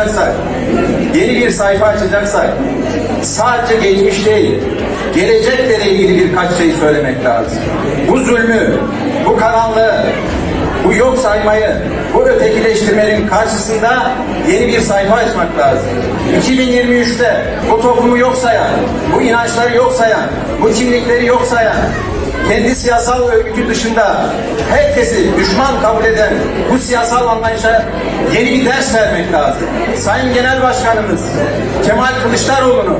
yapacaksak, yeni bir sayfa açacaksak, sadece geçmiş değil, gelecekle ilgili birkaç şey söylemek lazım. Bu zulmü, bu karanlığı, bu yok saymayı, bu ötekileştirmenin karşısında yeni bir sayfa açmak lazım. 2023'te bu toplumu yok sayan, bu inançları yok sayan, bu kimlikleri yok sayan, kendi siyasal örgütü dışında herkesi düşman kabul eden bu siyasal anlayışa yeni bir ders vermek lazım. Sayın Genel Başkanımız Kemal Kılıçdaroğlu'nu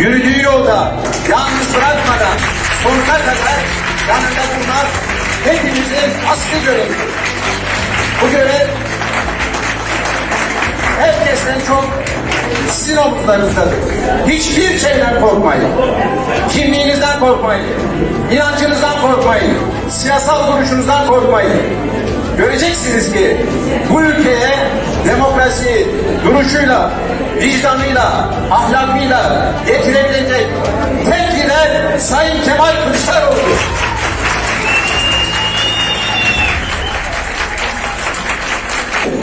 yürüdüğü yolda yalnız bırakmadan sonuna kadar yanında bulmak hepimizin asli görevi. Bu görev sizin omuzlarınızdadır. Hiçbir şeyden korkmayın. Kimliğinizden korkmayın. İnancınızdan korkmayın. Siyasal duruşunuzdan korkmayın. Göreceksiniz ki bu ülkeye demokrasi duruşuyla, vicdanıyla, ahlakıyla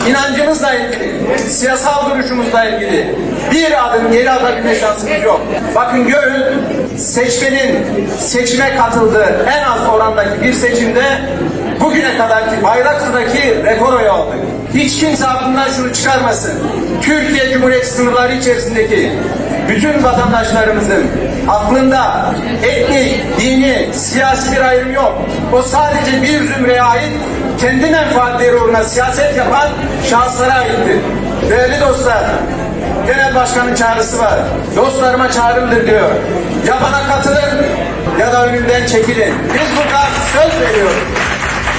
inancımızla ilgili, siyasal duruşumuzla ilgili bir adım geri atabilme şansımız yok. Bakın görün seçmenin seçime katıldığı en az orandaki bir seçimde bugüne kadarki Bayraklı'daki rekor oyu aldık. Hiç kimse aklından şunu çıkarmasın. Türkiye Cumhuriyeti sınırları içerisindeki bütün vatandaşlarımızın aklında etnik, dini, siyasi bir ayrım yok. O sadece bir zümreye ait kendi menfaatleri uğruna siyaset yapan şahıslara aittir. Değerli dostlar, Genel Başkan'ın çağrısı var. Dostlarıma çağrımdır diyor. Ya bana katılın ya da önümden çekilin. Biz burada söz veriyoruz.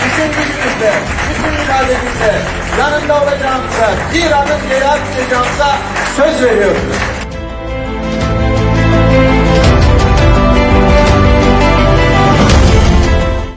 Bütün gücümüzle, bütün irademizle yanında olacağımıza, bir adım geri atmayacağımıza söz veriyoruz.